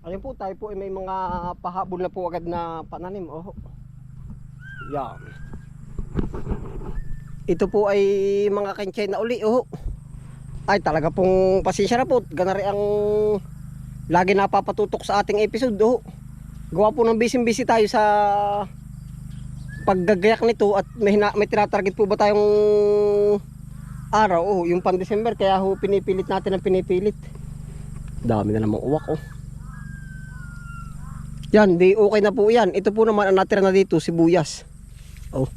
Ayun po, tayo po ay may mga pahabol na po agad na pananim. Oh. Yan. Ito po ay mga kenchay na uli. Oh. Ay talaga pong pasensya na po. Ganari ang lagi napapatutok sa ating episode. Oh. Gawa po ng busy-busy tayo sa paggagayak nito at may, hina, may tinatarget po ba tayong araw. Oh, yung pan December kaya ho pinipilit natin ang pinipilit. Dami na namang uwak oh. Yan, di okay na po yan. Ito po naman ang natira na dito, sibuyas. Oh.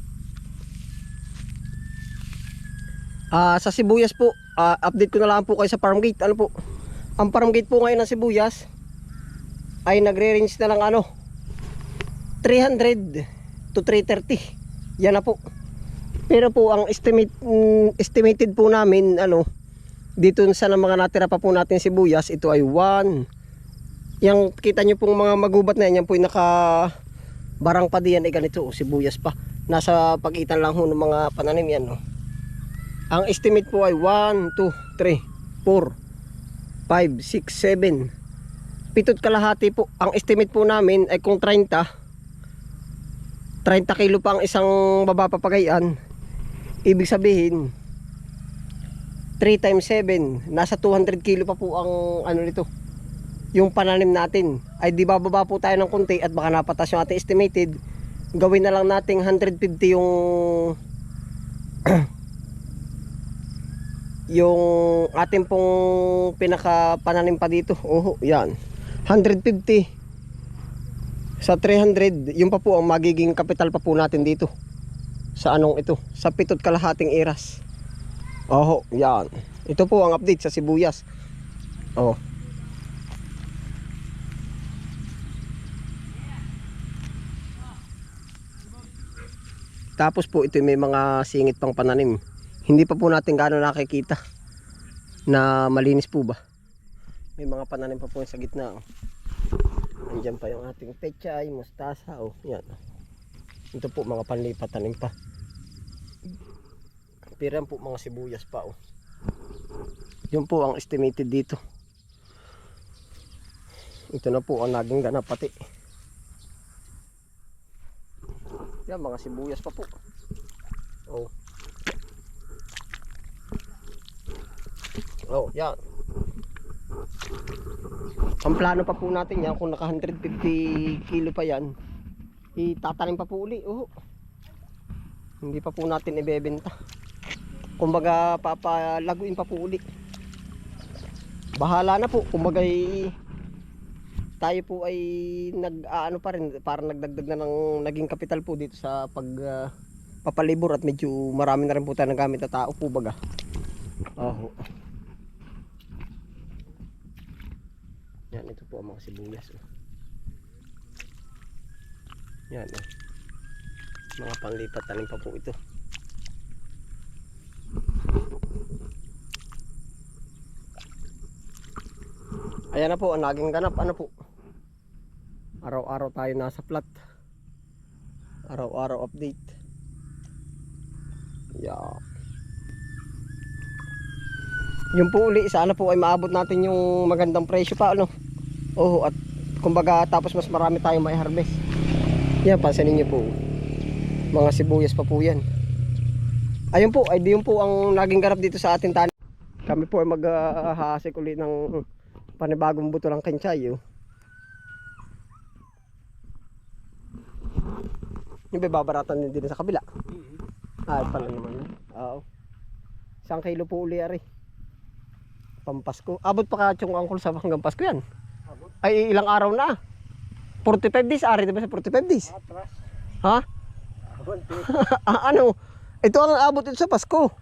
Ah, sa sibuyas po, ah, update ko na lang po kayo sa farm gate. Ano po? Ang farm gate po ngayon ng sibuyas ay nagre-range na lang ano 300 to 330. Yan na po. Pero po ang estimate mm, estimated po namin ano dito sa mga natira pa po natin sibuyas, ito ay 1 Yang kita nyo pong mga magubat na yan, yan po yung naka barang pa diyan ay ganito, oh, sibuyas pa. Nasa pagitan lang ho ng mga pananim yan. Oh. Ang estimate po ay 1, 2, 3, 4, 5, 6, 7. Pitot kalahati po. Ang estimate po namin ay kung 30, 30 kilo pa ang isang baba papagayan. Ibig sabihin, 3 times 7, nasa 200 kilo pa po ang ano nito, yung pananim natin. Ay di bababa po tayo ng konti at baka napatas yung ating estimated. Gawin na lang nating 150 yung yung ating pong pinaka pananim pa dito. Oho yan. 150 sa 300 yung pa po ang magiging kapital pa po natin dito. Sa anong ito? Sa pitot kalahating iras oho yan. Ito po ang update sa sibuyas. Oh Tapos po ito may mga singit pang pananim. Hindi pa po natin gaano nakikita na malinis po ba. May mga pananim pa po sa gitna. Oh. Andiyan pa yung ating pechay, mustasa. Oh, yan. Ito po mga panlipat tanim pa. Pero yan po mga sibuyas pa. Oh. Yun po ang estimated dito. Ito na po ang naging ganap pati. Yan, mga sibuyas pa po. Oh. Oh, yan. Ang plano pa po natin yan, kung naka 150 kilo pa yan, itatanim pa po uli. Oh. Hindi pa po natin ibebenta. Kumbaga, papalaguin pa po uli. Bahala na po. Kumbaga, tayo po ay nag ano pa rin para nagdagdag na ng naging kapital po dito sa pag ah, papalibor at medyo marami na rin po tayo nagamit na tao po baga. Oh. Yan ito po ang mga sibuyas. Oh. Yan oh. Mga panglipat tanim pa po ito. Ayan na po ang naging ganap. Ano po? Araw-araw tayo nasa plat. Araw-araw update. Yeah. Yung po uli, sana po ay maabot natin yung magandang presyo pa ano. Oo, at kumbaga tapos mas marami tayong may harvest. Yan, pansinin niyo po. Mga sibuyas pa po yan. Ayun po, ay di yun po ang naging ganap dito sa atin tanim. Kami po ay maghahasik uli ng panibagong buto ng kansay. Oh. Yung ba babaratan din din sa kabila? Ah, pala naman. Oo. Isang kilo po uli ari. Pampasko. Abot pa ka yung angkol sa hanggang Pasko yan. Ay ilang araw na. 45 days, ari diba sa 45 days? Atras. Ha? Abante. Ah, ano? Ito ang abot ito sa Pasko.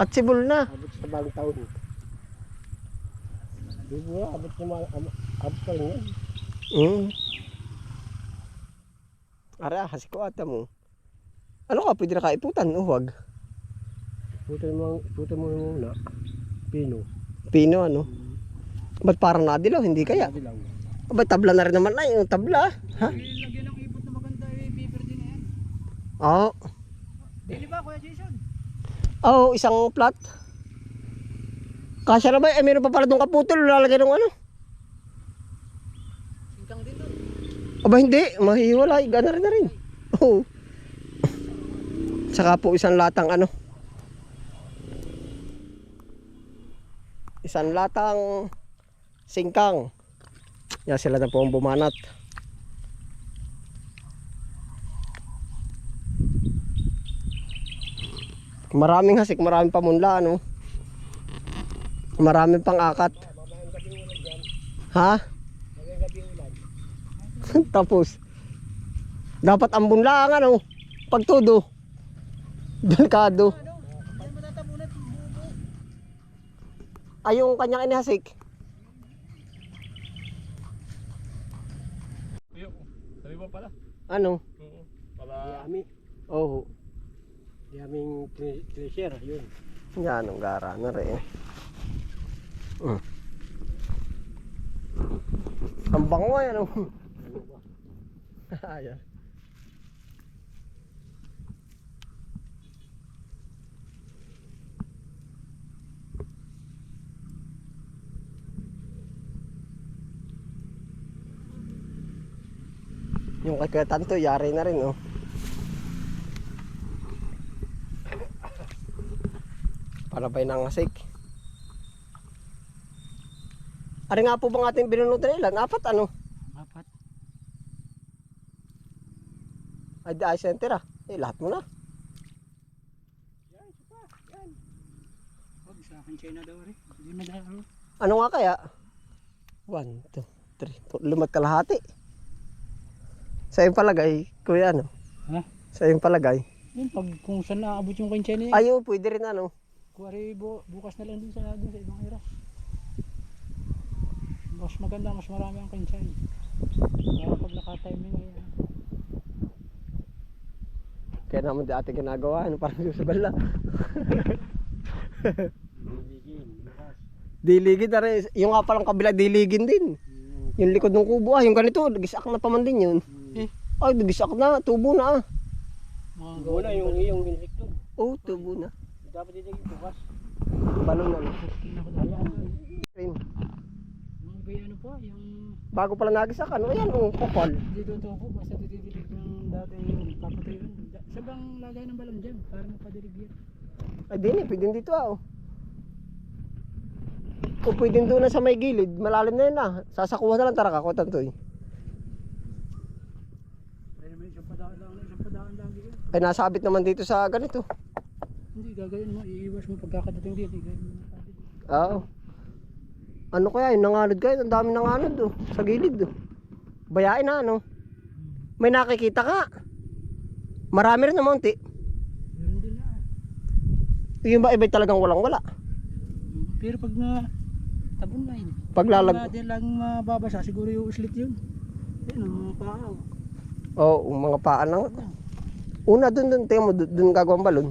At sibol na. Abot sa bagong taon. Di ba? Abot sa mga... Abot pa rin yan. Mm. Ara, kasi ko ata mo. Ano ka, pwede na kaiputan, oh, huwag. Puto mo, puto mo muna. Pino. Pino, ano? Ba't parang nadilaw, hindi kaya? Sabi lang. Ba't tabla na rin naman na yung tabla? Ha? Lagyan ng ipot na maganda eh, paper din eh. Oo. Bili ba Kuya Jason? Oo, isang plat. Kasya na ba? Eh, meron pa pala itong kaputol. Lalagay ng ano? Aba hindi, mahiwalay, gana rin na rin. Oo. Saka po isang latang ano. Isang latang singkang. Yan sila na po ang bumanat. Maraming hasik, maraming pamunla, ano? Maraming pang akat. Ha? Tapos, dapat ang bunla ang ano, pagtudo. Delikado. Ay, yung kanyang inihasik. Sabi mo pala. Ano? Oo. Pala. Yami. Oh, Yaming treasure, yun. yan ang gara na rin. Mm. Ang bango yan. Oh. Ayan. Yung kay Kuya Tanto, yari na rin, oh. Palabay ng asik. Ari nga po bang ating binunutan ilan? Apat ano? Apat. Ay di ay center ah. Eh lahat mo na. Huwag sa akin China daw rin. Hindi madaro. Ano nga kaya? One, two, three, four. Lumat kalahati. Sa iyong palagay, kuya ano? Ha? Sa iyong palagay. Yun, pag kung saan naabot yung kay China, Ayo, pwede rin ano. kuwari bu bukas na lang din sa dun sa ibang era. Mas maganda, mas marami ang kinchay. Kaya pag naka-timing ay ah, Kaya naman di ate ginagawa. Ano parang susubal na. Diligid na rin. Yung nga palang kabila, diligin din. Yung likod ng kubo ah. Yung ganito, gisak na pa man din yun. Eh. Ay, gisak na. Tubo na ah. mga Muna yung iyong insekto. Oh, tubo na. Dapat diligin bukas. Balon na. Rin. Yung yung ano pa, yung Bago pala nagisak, ano yan? Oh, kupal. dito to po, basta dididilig ng dati yung papatay yun. Saan bang lagay ng balon dyan? Para mapadilig yan. Ay, di na. Pwede dito ah. Oh. O pwede doon na sa may gilid. Malalim na yun ah. Sasakuha na lang tara kakutan to eh. Ay, nasabit naman dito sa ganito. Hindi, gagawin mo, iiwas mo pagkakadating dito. Oo. Ano kaya yung nanganod kayo? Ang dami nanganod oh. Sa gilid oh. Bayain na ano. May nakikita ka. Marami rin naman unti. Meron din na. Yung ba iba talagang walang wala. Pero pag na tabon na yun. Paglalag. Pag din lang mababasa, siguro yung slit yun. Yan, ang mga paaw. Oo, oh, mga paan lang. Una dun dun, tingnan mo, dun, dun gagawang balon.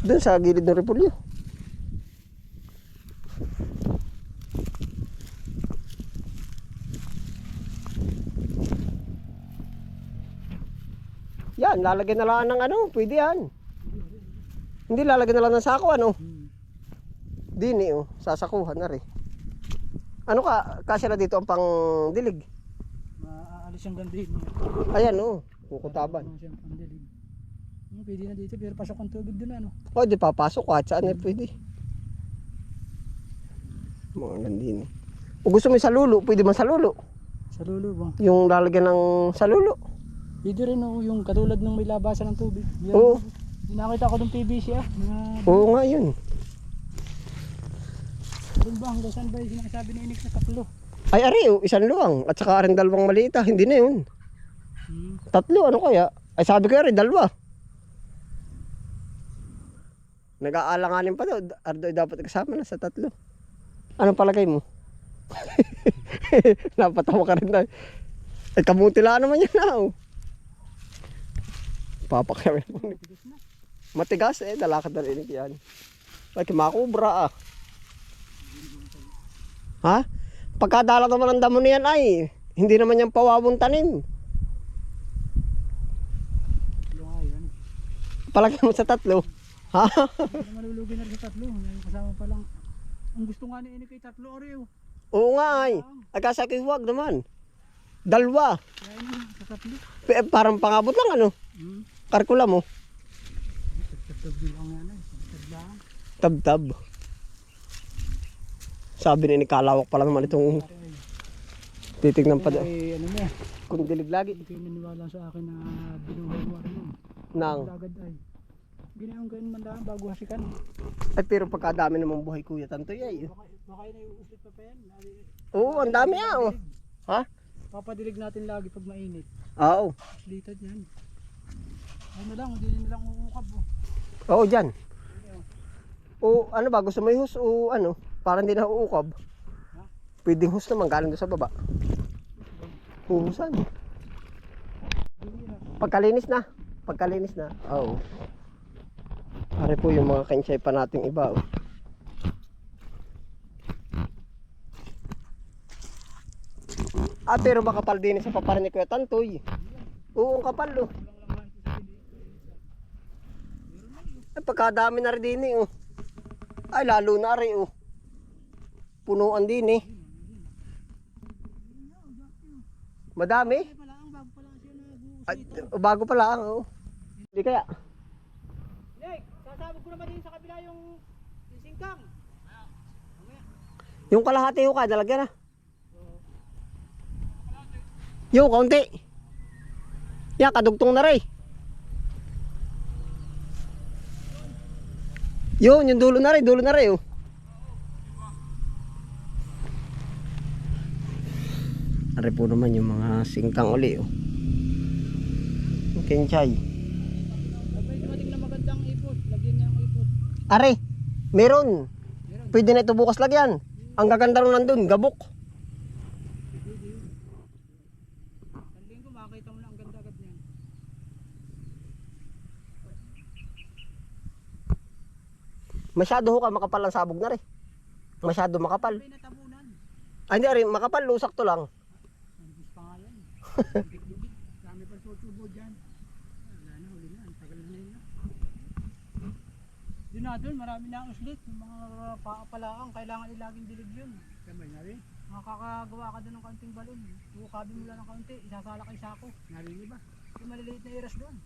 Dun sa gilid ng repulyo. Yan, lalagyan na lang ng ano, pwede yan. Hindi lalagyan na lang ng sako, ano. Dini, oh, sasakuhan na rin. Ano ka, kasi na dito ang pang dilig. Maaalis yung gandhi. Ayan, oh, kukutaban. Ano pwede na dito, pero pasok ang tubig doon ano. O, di papasok kahit saan eh, pwede. Mga gandin eh. O gusto mo yung salulo, pwede man salulo. Sa lulo ba? Yung lalagyan ng salulo. Pwede rin oh, yung katulad ng may labasan ng tubig. Yan, Oo. Yung nakita ko ng PVC ah. Na, Oo nga yun. doon ba hanggang saan ba yung sinasabi ni Inik na tatlo? Ay, ari, oh, isang luwang. At saka rin dalawang maliit ah. Hindi na yun. Hmm. Tatlo, ano kaya? Ay, sabi ko rin, dalawa. Nag-aalanganin pa daw. Ardo dapat kasama na sa tatlo. Anong palagay mo? Napatawa ka rin tayo. Ay, kamuti lang naman yan na. Oh. Papakyamin mo. Matigas eh, dalakad na rin yan. Ay, kumakubra ah. Ha? Pagkadala naman ang damo niyan ay, hindi naman yung pawawong tanim. Yung nga yan. Palagay mo sa tatlo. Ha? Malulugi na rin sa tatlo. Kasama pa lang. Ang gusto nga ni Inik ay tatlo oreo. Oo nga ay. Agkasa huwag naman. Dalwa. Sa kapli. Pe- parang pangabot lang ano. Hmm. Karkula mo. Tab-tab. Sabi ni kalawak pala naman itong titignan pa. Ay, ano mo, Kung dilig lagi. hindi kayo naniwala sa akin na binuhay mo ano. Nang. Agad ay. Ganun man lang bago hasikan. Ay pero pagkadami namang buhay kuya tantoy ay. Baka, baka yun ay uuslit pa pa yan. Oo, ang dami ah. Oh. Ha? Papadilig natin lagi pag mainit. Oo. Litad yan. Ano lang, hindi nilang uukab oh. Oo, dyan. O ano ba, gusto mo i-hose o ano? Para hindi na uukab. Pwedeng hose naman galing doon sa baba. Huhusan. Pagkalinis na. Pagkalinis na. Oo. Pare po yung mga kensay pa nating iba. Oh. Ah, pero makapal din sa paparan ni Kuya Tantoy. Oo, kapal oh. Ay, pagkadami na rin din eh, oh. Ay, lalo na rin, oh. Punuan din eh. Madami? Ay, bago pa lang, oh. Hindi kaya. Hey, sasabog ko naman din sa kabila yung singkang. Yung kalahati ho ka, dalagyan na. Yung kaunti. Yan, kadugtong na rin. Yun, yung dulo na rin, dulo na rin, oh. Ari po naman yung mga singkang uli, oh. Ang ipos. Are, meron. Meron. Pwede na ito bukas lagyan. Ang gaganda rin nandun, gabok. Ang linggo makakita mo na ang ganda agad niyan. Masyado ho ka makapal ang sabog na rin. Masyado makapal. Ay, hindi rin, makapal, lusak to lang. Yun. Na doon, marami na ang uslit. Yung mga paapalaang, kailangan ilaging dilig yun. Kamay na rin. Makakagawa ka doon ng kaunting balon. Ukabin mo lang ng kaunti, isasala kay sako. Narinig ba? Yung maliliit na iras doon.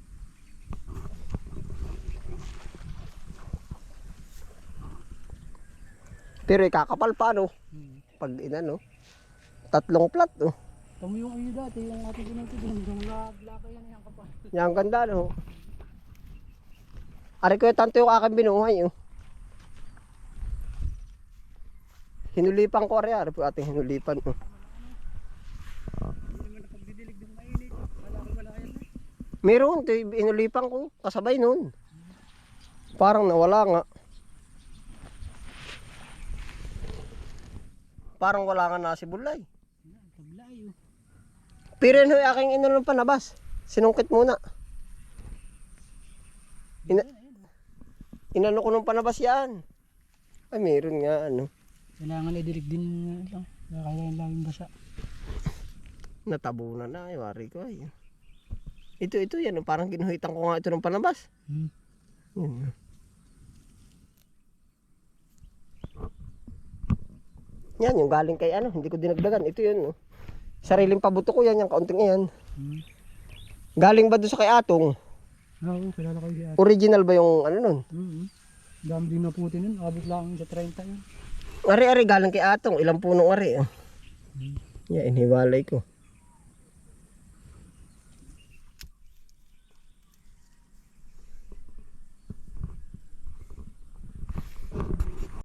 Pero ikakapal pa, no? Hmm. Pag inano. Tatlong plat, oh. Tamo yung iyo dati, yung ating doon. Yung laglaka yan, yung kapal. Yan ganda, no? Ari ko yung tanto yung aking binuhay, oh. Hinulipan ko, ari, ari po ating hinulipan, oh. Meron, hinulipan ko. Kasabay nun. Parang nawala nga. Parang wala nga na si Bulay. Yan, Tablayo. Pero yun ho, aking inulong panabas. Sinungkit muna. Ina inano ko nung panabas yan. Ay, meron nga, ano. Kailangan idilig din lang. Kailangan laging basa. Natabunan na, ay, wari ko, ay. Ito, ito, yan. oh, Parang ginuhitan ko nga ito ng panabas. Hmm. Yan. Yan, yung galing kay ano, hindi ko dinagdagan. Ito yun, oh. Sariling pabuto ko yan, yung kaunting yan. Hmm. Galing ba doon sa kay Atong? Oo, kilala kayo si ate. Original ba yung ano nun? Mm-hmm. Dami din na puti nun. Abot lang sa 30 yun. Ari-ari galing kay Atong, ilang punong ari. Oh. Yan, iniwalay ko.